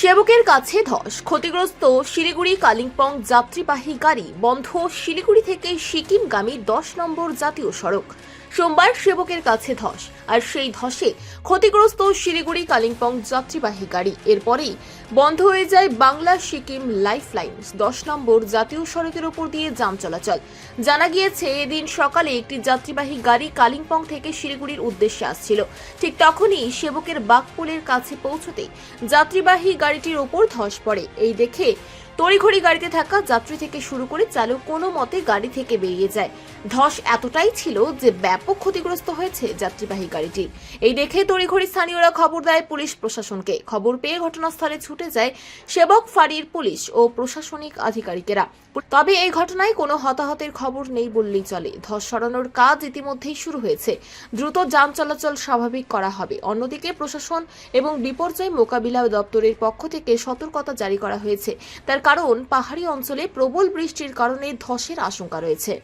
সেবকের কাছে ধস। ক্ষতিগ্রস্ত শিলিগুড়ি, কালিম্পং যাত্রীবাহী গাড়ি বন্ধ। শিলিগুড়ি থেকে সিকিমগামী দশ নম্বর জাতীয় সড়ক। সোমবার সেবকের কাছে ধস। আর সেই ধসে ক্ষতিগ্রস্ত শিলিগুড়ি, কালিম্পং যাত্রীবাহী গাড়ি। এরপরেই বন্ধ হয়ে যায় বাংলা সিকিম লাইফ লাইন দশ নম্বর জাতীয় সড়কের উপর দিয়ে যান চলাচল। জানা গিয়েছে, এদিন সকালে একটি যাত্রীবাহী গাড়ি কালিম্পং থেকে শিলিগুড়ির উদ্দেশ্যে আসছিল। ঠিক তখনই সেবকের বাগপুলের কাছে পৌঁছতে যাত্রীবাহী গাড়িটির ওপর ধস পড়ে। এই দেখে তড়িঘড়ি গাড়িতে থাকা যাত্রী থেকে শুরু করে চালক কোনো মতে গাড়ি থেকে বেরিয়ে যায়। ধস এতটাই ছিল যে ব্যাপক ক্ষতিগ্রস্ত হয়েছে যাত্রীবাহী গাড়িটি। এই দেখে তড়িঘড়ি স্থানীয়রা খবর দেয় পুলিশ প্রশাসনকে। খবর পেয়ে ঘটনাস্থলে ছুটে যায় সেবক ফাঁড়ির পুলিশ ও প্রশাসনিক আধিকারিকেরা। তবে এই ঘটনায় কোনো হতাহতের খবর নেই বললেই চলে। ধস সরানোর কাজ ইতিমধ্যেই শুরু হয়েছে। দ্রুত যান চলাচল স্বাভাবিক করা হবে। অন্যদিকে প্রশাসন এবং বিপর্যয় মোকাবিলা দপ্তরের পক্ষ থেকে সতর্কতা জারি করা হয়েছে। তার কারণ পাহাড়ি অঞ্চলে প্রবল বৃষ্টির কারণে ধসের আশঙ্কা রয়েছে।